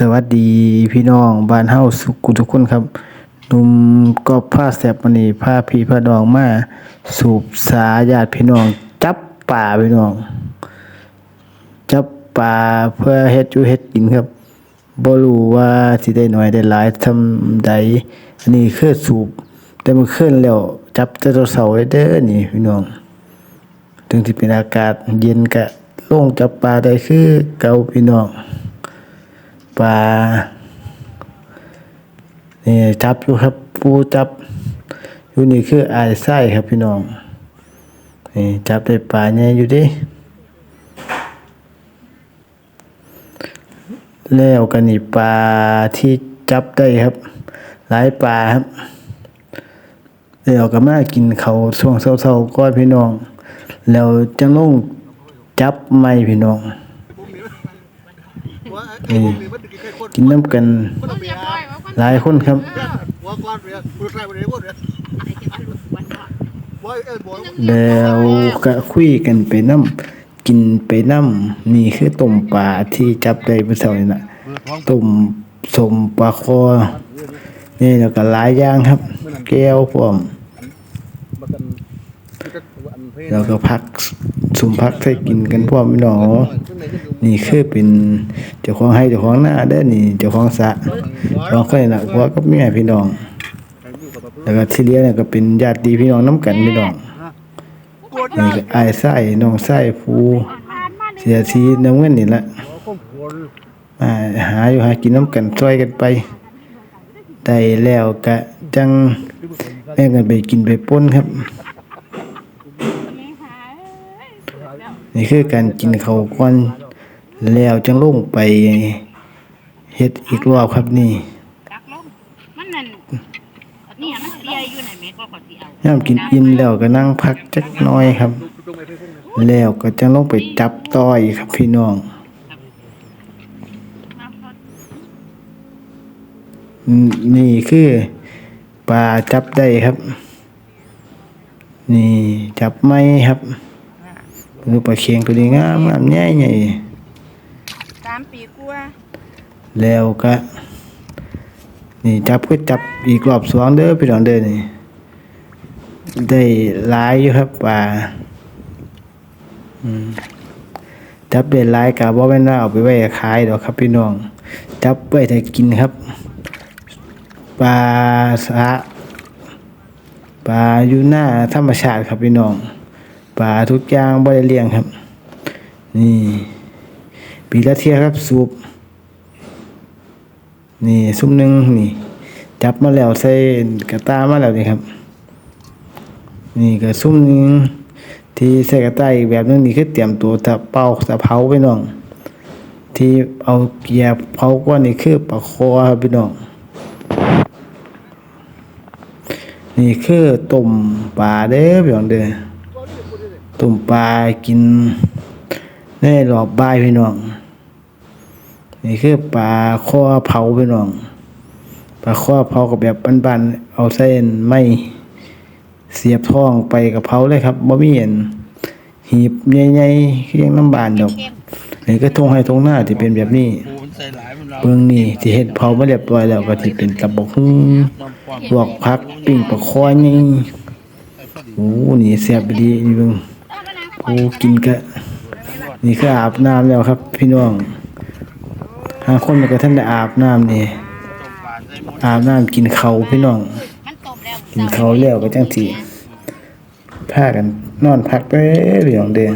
สวัสดีพี่น้องบ้านเฮาสุขุทุกคนครับหนุ่มกอบผ้าแสบมื้อนี้าพี่พาน้องมาสูบสาญาติพี่น้อง จับป่าพี่น้อง จับปลาเพื่อเฮ็ดอยู่เฮ็ดกินครับบ่รู้ว่าสิได้หน้อยได้หลายทำใดอันนี้คือสูบ แต่มันขึ้นแล้วจับแต่ตัวเสาเด้อนี่พี่น้อง ถึงที่เป็นอากาศเย็นกะลงจับปลาได้คือเก่าพี่น้อง ปลานี่จับอยู่ครับปูจับ อยู่นี่คืออายไส้ครับพี่น้องนี่จับได้ปลาใหญ่อยู่ดิแล้วกันนี่ปลาที่จับได้ครับ หลายปลาครับแล้วก็มากินเขาช่วงเช้าๆก่อนพี่น้อง แล้วจังลงจับไม่พี่น้อง กินน้ำกันหลายคนครับแล้วก็คุยกันไปน้ำกินไปน้ำนี่คือต้มปลาที่จับได้เมื่อเช้านี่นะต้มสมปลาคอนี่แล้วก็หลายอย่างครับ แก้วพร้อมแล้วก็พักสุมพักใส่กินกันพร้อมพี่น้อง นี่คือเป็นเจ้าของให้เจ้าของหน้าเด้นี่เจ้าของสะเจ้าของคนนี่ล่ะผัวกับเมียพี่น้อง แล้วก็ที่เหลือเนี่ยก็เป็นญาติพี่น้องน้ำกันพี่น้องนี่ก็ไอ้ไส้น้องไส้ผูเสียชีน้ำเงินนี่ละมาหาอยู่หากินน้ำกันช่วยกันไปได้แล้วก็จังแม่งกันไปกินไปป่นครับนี่คือการกินเขาก่อน แล้วจังลงไปเฮ็ดอีกรอบครับนี่ดักลงมันนั่นนี่มันเสียอยู่ไหนแม่ก็ขอสิเอายามกินอิ่มแล้วก็นั่งพักจักหน้อยครับ แล้วก็จังลงไปจับต่อยครับพี่น้องมาพอนี่คือปลาจับได้ครับ นี่จับไม้ครับดูปลาเคียงตัวนี้งามงามใหญ่ใหญ่สามปีกว่าแล้วก็นี่จับก็จับอีกรอบสองเด้อพี่น้องเด้อนี่ได้หลายอยู่ครับปลาจับได้หลายกะบ่แม่นว่าเอาไปไว้ขายดอกครับ พี่น้อง จับไว้แต่กินครับปลาสะปลาอยู่หน้าธรรมชาติครับพี่น้องปลาทุกอย่างบ่ได้เลี้ยงครับ นี่ ปีละเทียครับสูบนี่ซุ้มหนึ่งนี่ จับมาแล้วใส่กระตามาแล้วนี่ครับ นี่ก็ซุ้มหนึ่งที่ใส่กระตาอีกแบบหนึงนี่คือเตรียมตัวจะเป่าจะเผาพี่น้อง ที่เอาเกียร์เผาก้อนนี่คือปลาคอครับพี่น้องนี่คือต้มปลาเด้อพี่น้องเด้อต้มปลากิน ในรอบบ่ายพี่น้อง นี่คือปลาข้อเผาพี่น้องปลาข้อเผากับแบบบ้านๆเอาเส้นไม้เสียบท้องไปกับเผาเลยครับบ่มีอันหีบใหญ่ๆคือยังน้ำบานดอกนี่ก็ทงให้ทงหน้าที่เป็นแบบนี้ปูมันใส่หลายมันเราเบิ่งนี่ที่เฮ็ดเผามาเรียบร้อยแล้วก็สิเป็นกระบอกหุ้งลวกผักปิ้งปลาคอนี่โอ้นี่แซ่บดีนี่เบิ่งโอ้กินกะ นี่คืออาบน้ำแล้วครับ พี่น้องหาคนมันก็ท่านได้อาบน้ำนี่อาบน้ำกินเขาพี่น้อง กินเขาแล้วก็จังทีพากันนอนพักเด้อพี่น้องเด้อ